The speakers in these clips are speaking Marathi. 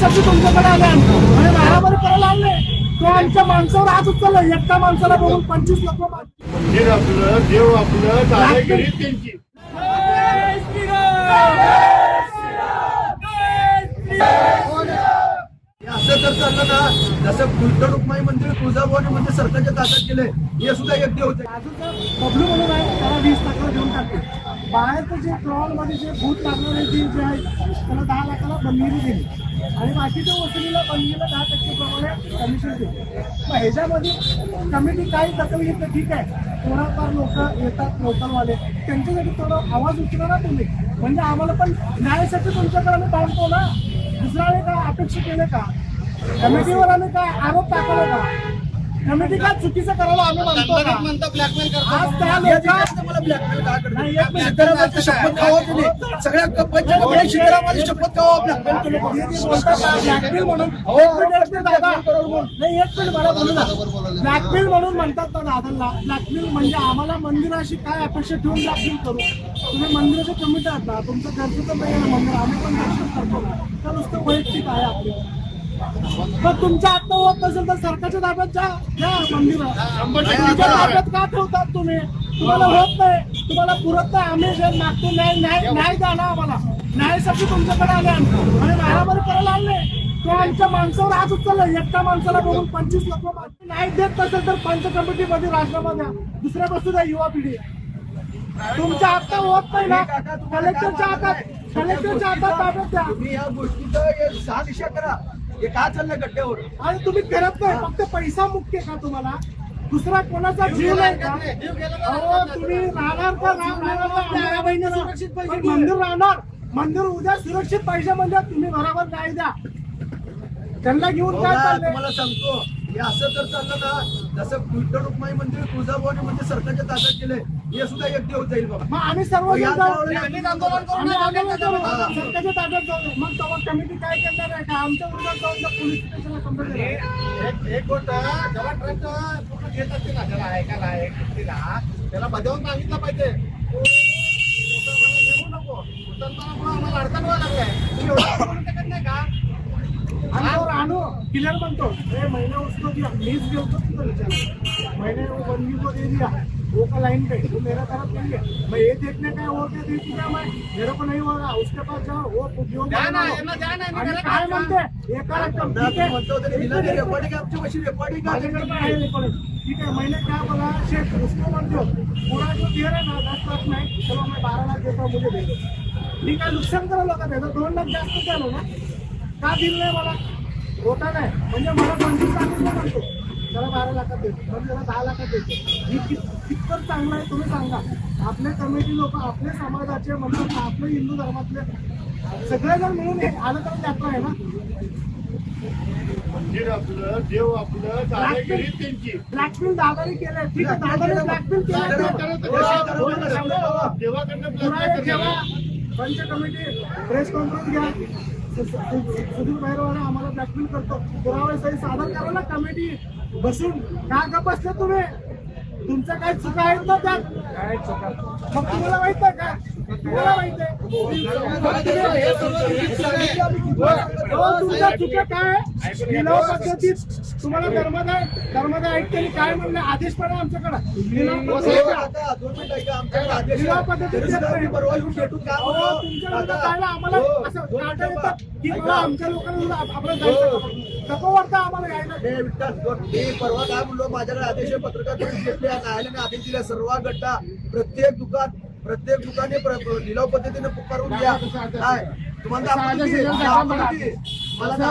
पैशाची तुमच्याकडे आले आमचं. आणि मारामारी करायला आणले तो आमच्या माणसावर आज उचलला. एकटा माणसाला बोलून पंचवीस लोक मंदिर आपलं देव आपलं दादागिरी असं तर चाललं ना जसं कुलकड उपमाई मंदिर तुळजाभवानी मंदिर सरकारच्या ताब्यात गेले हे सुद्धा एक देव होते बबलू म्हणून आहे त्याला वीस लाखाला घेऊन टाकते बाहेरचं जे क्रॉलमध्ये जे भूत लागणारे जी जे आहे त्याला दहा लाखाला बंदिरी दिली. आणि बाकीच्या वसुलीला बंदिलीला दहा टक्के प्रमाणे कमिशन दिले मग ह्याच्यामध्ये कमिटी काय दखल घेतलं ठीक आहे. थोडाफार लोक येतात लोकलवाले. त्यांच्यासाठी थोडं आवाज उचला ना तुम्ही. म्हणजे आम्हाला पण न्यायासाठी तुमच्याकडे आम्ही बांधतो ना. दुसऱ्याने काय अपेक्षा केले का? कमिटीवर आम्ही काय आरोप टाकले का? कमिटी काय चुकीचं करायला आम्ही म्हणतो का आज त्या लोकांना मला ब्लॅकमेल का नाही, करतात? एक मिनिट. सिद्धरामाची शपथ खावा तुम्ही. सगळ्या पंचकपडे सिद्धरामाची शपथ खावा ब्लॅकमेल केलं ब्लॅकमेल म्हणून. एक मिनिट, एक मिनिट दादा. नाही एक मिनिट मला बोलू ना. ब्लॅकमेल म्हणून म्हणतात ना दादांना ब्लॅकमेल म्हणजे आम्हाला मंदिराशी काय अपेक्षा ठेवून ब्लॅकमेल करू. तुम्ही मंदिराचे कमिटी आहात ना तुमचं घरचं तर नाही आहे ना मंदिर. आम्ही पण दर्शन करतो ना. तर नुसतं वैयक्तिक आहे आपली. मग तुमच्या आत्मा होत नसेल तर सरकारच्या ताब्यात जा. मंदिरात. तुमच्या ताब्यात का ठेवतात तुम्ही? तुम्हाला होत नाही. तुम्हाला पुरत नाही. आम्ही जे मागतो न्याय न्याय न्याय द्या ना आम्हाला. न्यायासाठी तुमच्याकडे आले आम्ही. आणि मारामारी करायला आले. तो आमच्या माणसावर हात उचलला. एकटा माणसाला बघून पंचवीस लोक न्याय देत नसेल तर पंच कमिटीमध्ये राजीनामा द्या. दुसऱ्या बसू द्या युवा पिढी. तुमच्या हातात होत नाही ना. कलेक्टरच्या हातात कलेक्टरच्या हातात ताब्यात द्या. या गोष्टीचं सहा दिशा करा. हे का चाललंय गड्ड्यावर? आणि तुम्ही करत नाही फक्त पैसा मुख्य का तुम्हाला? दुसरा कोणाचा जीव नाही का? अहो तुम्ही राहणार का राम राहणार का आम्हाला बहिणी सुरक्षित पाहिजे मंदिर राहणार. मंदिर उद्या सुरक्षित पाहिजे म्हणजे तुम्ही बरोबर न्याय द्या. त्यांना घेऊन काय बघा, चाललंय? तुम्हाला सांगतो. हे असं जर चाललं ना जसं फुलटण रुक्माई मंदिर तुळजाभवानी मंदिर सरकारच्या ताब्यात गेलंय हे सुद्धा एक देव जाईल बाबा. मग आम्ही सर्व या जाऊ. जाऊ, आम्ही आंदोलन करू. सरकारच्या ताब्यात जाऊ. मग तेव्हा कमिटी काय करणार आहे? का आमच्या विरोधात जाऊन त्या पोलीस स्टेशनला कंप्लेंट देणार एक एक गोष्ट जेव्हा ट्रक पूर्ण घेत असते ना त्याला ऐकायला एक त्याला बजावून सांगितलं पाहिजे. तू मुसलमानाला नेऊ नको. मुसलमानामुळे आम्हाला अडचण व्हायला लागलाय तुम्ही एवढं करू तो क्लियर म्हणतो. ए मैंने उसको दिया मीच गेलतो तिथं विचार मैंने वो बंदी को दे दिया वो का लाइन पे? वो मेरा तरफ नहीं है मैं ये देखने का वो क्या देखी क्या मैं मेरे को नहीं होगा उसके पास जाओ. वो यांना काय. म्हणते एका रक्कम ठीक म्हणतो आहे पण आहे. ठीक है मैंने क्या बोला? शेख उसको दो पूरा जो दे रहे ना? दस लाख नहीं. चलो मैं बारह लाख देता हूँ मुझे दे दो ठीक आहे नुकसान करायला का त्याचं दोन लाख जास्त द्यालो ना. का दिलं नाही मला? होता नाही. म्हणजे मला पंचवीस लाख म्हणतो त्याला बारा लाखात देतो. म्हणजे त्याला दहा लाखात देतो. ही कित- कितपत चांगलं आहे तुम्ही सांगा. आपले कमिटी लोक आपले समाजाचे म्हणतात आपले हिंदू धर्मातले सगळेजण मिळून हे आलं तर यात्रा आहे ना? मंदिर आपलं देव आपलं दादागिरी त्यांची. ब्लॅकमेल दादाने केलंय. ठीक आहे दादाने ब्लॅकमेल केलं देवाकडनं blackmail एक जेव्हा करणार. पंच कमिटी प्रेस कॉन्फरन्स घ्या. सुधीर भैरवाने आम्हाला ब्लॅकमेल करतो. पुरावे सही सादर करा ना कमिटी बसून का गप बसले तुम्ही? तुमच्या काय चुका आहेत ना त्यात? मग तुम्हाला माहीत आहे का? तुमच्या चुका काय लिलाव पद्धतीत तुम्हाला धर्मदाय धर्मदाय आयुक्तांनी काय म्हणलं आदेश पण आहे आमच्याकडे लिलाव पद्धतीत भेटू आम्हाला येतात की आमच्या लोकांना आपलं जायचं नको वाटतं आम्हाला यायला हे परवा काय म्हणलो माझ्याकडे आदेश पत्रकार परिषद न्यायालयाने आदेश दिला सर्व गड्डा प्रत्येक दुकान प्रत्येक दुकाने लिलाव पद्धतीने पुकारून घ्या. काय? तुम्हाला. मला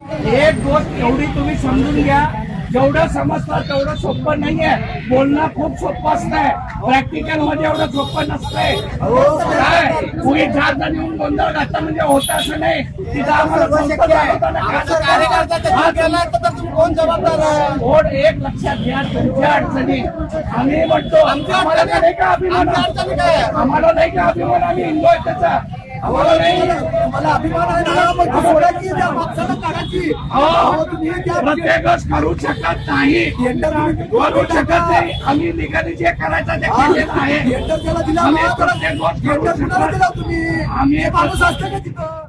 एक गोष्ट एवढी तुम्ही समजून घ्या. जेवढं समजतं तेवढं सोपं नाहीये. बोलणं खूप सोपं असतंय. प्रॅक्टिकलमध्ये एवढं सोपं नसतंय. काय? कुणी चार जण येऊन गोंधळ घातला म्हणजे होतं असं नाही. तिथं आम्हाला हा, तुम्ही एक लक्षात घ्या तुमच्या अडचणी. आम्ही म्हणतो आमच्या आम्हाला नाही का अभिमान? काय? आम्हाला नाही का अभिमान? आम्ही हिंदू आहे त्याचा. मला अभिमान आहे ना मग ती सोडायची त्या माणसाला काढायची. अहो, तुम्ही त्या प्रत्येकच करू शकत नाही. करू शकत नाही. आम्ही निघाली जे करायचं ते केलेलं आहे. टेंडर त्याला दिला आम्ही मग प्रत्येक गोष्ट करू टेंडर कुणाला दिला शकत तुम्ही? आम्ही हे माणूस असतं का तिथं?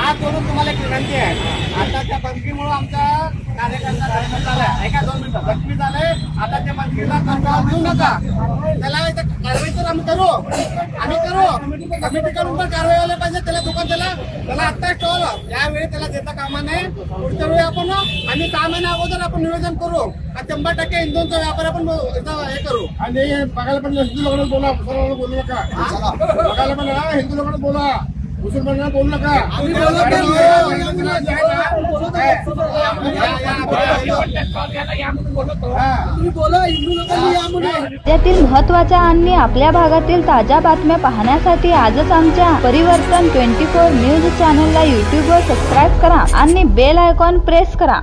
आज करून तुम्हाला एक विनंती आहे. आता त्या बंदकीमुळे आमचा कार्यकर्ता जखमी झालाय ऐका दोन मिनिटं जखमी झाले. आता त्या बंदकीला कंटाळून देऊ नका. त्याला कारवाई तर आम्ही करू. आम्ही करू. कमिटीकडून पण कारवाई व्हायला पाहिजे. त्याला दुकान त्याला त्याला आत्ताच ठेवलं यावेळी त्याला देता कामा नये. पुढच्या वेळी आपण. आम्ही महिन्या अगोदर आपण नियोजन करू. आणि शंभर टक्के इंधनचा व्यापार आपण हे करू. आणि बघायला पण हिंदू लोकांना बोला बोलू नका. बघायला पण हिंदू लोकांना बोला. मुसलमानांना बोलू नका. राज्यातील महत्त्वाच्या आणि आपल्या भागातील ताज्या बातम्या पाहण्यासाठी आजच आमच्या परिवर्तन ट्वेंटी फोर न्यूज चॅनलला यूट्यूबवर सबस्क्राईब करा आणि बेल आयकॉन प्रेस करा.